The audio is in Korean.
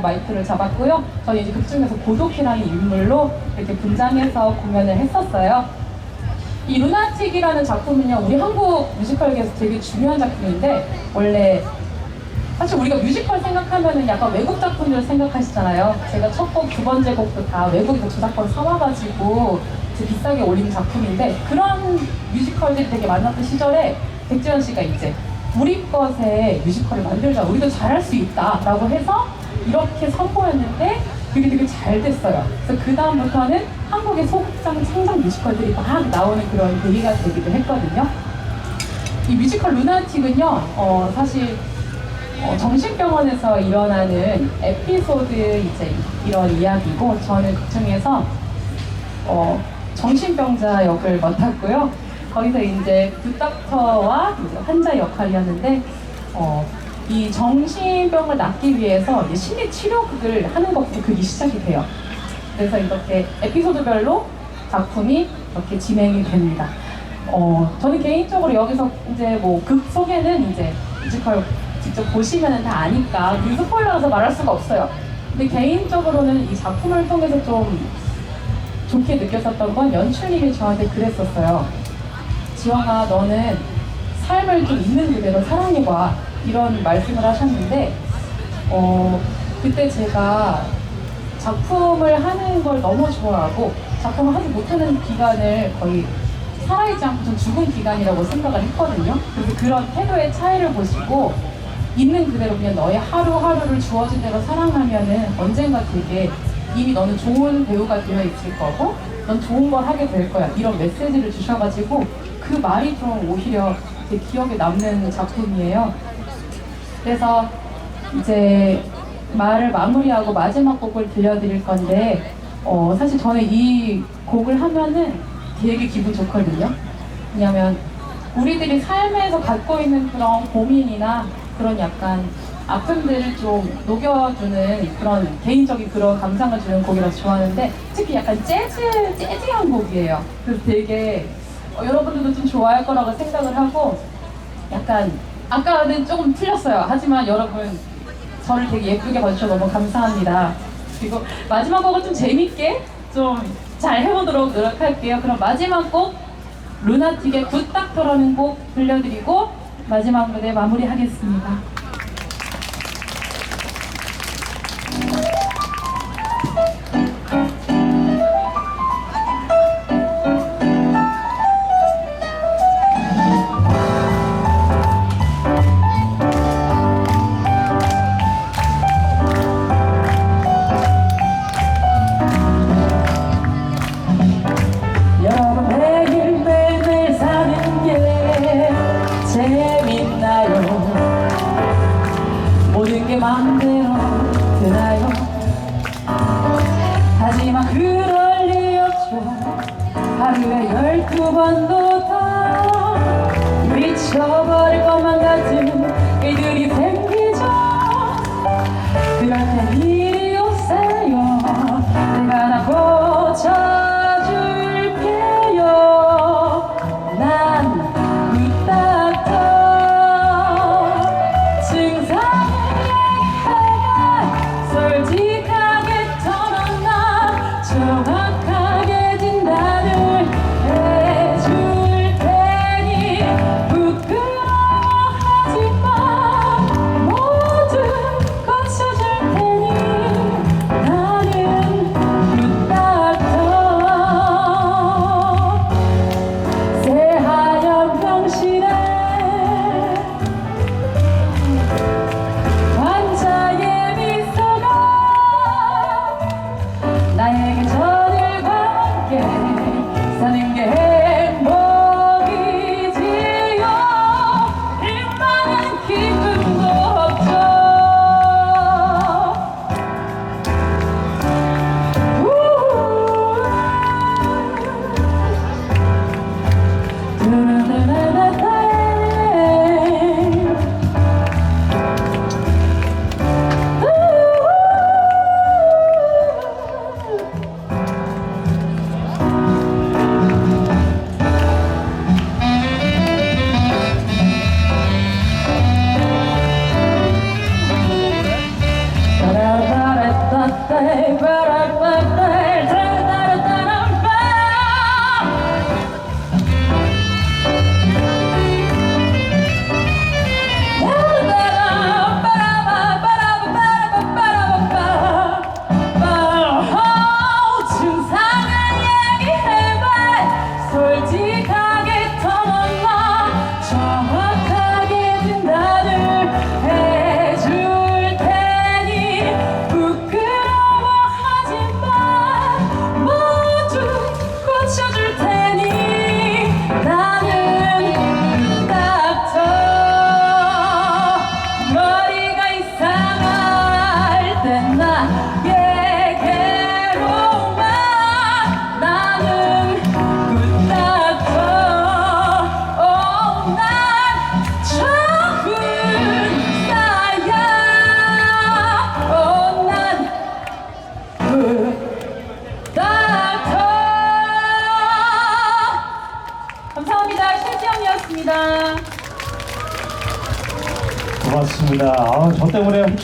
마이크를 잡았고요. 저는 이제 극중에서 고독이라는 인물로 이렇게 분장해서 공연을 했었어요. 이 루나틱이라는 작품은요, 우리 한국 뮤지컬계에서 되게 중요한 작품인데, 원래, 사실 우리가 뮤지컬 생각하면은 약간 외국 작품들을 생각하시잖아요. 제가 첫 곡, 두 번째 곡도 다 외국에서 저작권 사와가지고 이제 비싸게 올린 작품인데, 그런 뮤지컬들이 되게 많았던 시절에 백지연 씨가 이제 우리 것에 뮤지컬을 만들자, 우리도 잘할 수 있다라고 해서 이렇게 선보였는데, 그게 되게 잘 됐어요. 그래서 그 다음부터는 한국의 소극장 창작 뮤지컬들이 막 나오는 그런 계기가 되기도 했거든요. 이 뮤지컬 루나틱은요, 어, 사실 어, 정신병원에서 일어나는 에피소드 이제 이런 이야기고 저는 그 중에서 어, 정신병자 역을 맡았고요. 거기서 이제 굿닥터와 이제 환자 역할이었는데 어, 이 정신병을 낫기 위해서 이제 심리 치료극을 하는 것부터 그게 시작이 돼요. 그래서 이렇게 에피소드별로 작품이 이렇게 진행이 됩니다. 어, 저는 개인적으로 여기서 이제 뭐 극 속에는 이제 뮤지컬 직접 보시면 다 아니까 뮤스포일러라서 말할 수가 없어요. 근데 개인적으로는 이 작품을 통해서 좀 좋게 느꼈었던 건 연출님이 저한테 그랬었어요. 지영아, 너는 삶을 좀 있는 그대로 사랑해봐. 이런 말씀을 하셨는데, 어, 그때 제가 작품을 하는 걸 너무 좋아하고, 작품을 하지 못하는 기간을 거의 살아있지 않고 좀 죽은 기간이라고 생각을 했거든요. 그래서 그런 태도의 차이를 보시고, 있는 그대로 그냥 너의 하루하루를 주어진 대로 사랑하면은 언젠가 되게 이미 너는 좋은 배우가 되어 있을 거고 넌 좋은 걸 하게 될 거야 이런 메시지를 주셔가지고 그 말이 좀 오히려 되게 기억에 남는 작품이에요 그래서 이제 말을 마무리하고 마지막 곡을 들려드릴 건데 어, 사실 저는 이 곡을 하면은 되게 기분 좋거든요 왜냐면 우리들이 삶에서 갖고 있는 그런 고민이나 그런 약간 아픔들을 좀 녹여주는 그런 개인적인 그런 감상을 주는 곡이라서 좋아하는데 특히 약간 재즈, 재즈한 곡이에요. 그래서 되게 어, 여러분들도 좀 좋아할 거라고 생각을 하고 약간 아까는 조금 틀렸어요. 하지만 여러분 저를 되게 예쁘게 봐주셔서 너무 감사합니다. 그리고 마지막 곡은 좀 재밌게 좀 잘 해보도록 노력할게요. 그럼 마지막 곡 루나틱의 굿닥터라는 곡 들려드리고 마지막 무대 마무리하겠습니다. 마음대로 되나요? 하지만 그럴 리 없죠. 하루에 열두 번도 더 미쳐버릴 것만 같은 일들이 생기죠. 그럴 땐 이리 오세요. 내가 고맙습니다. 아, 저 때문에 혹시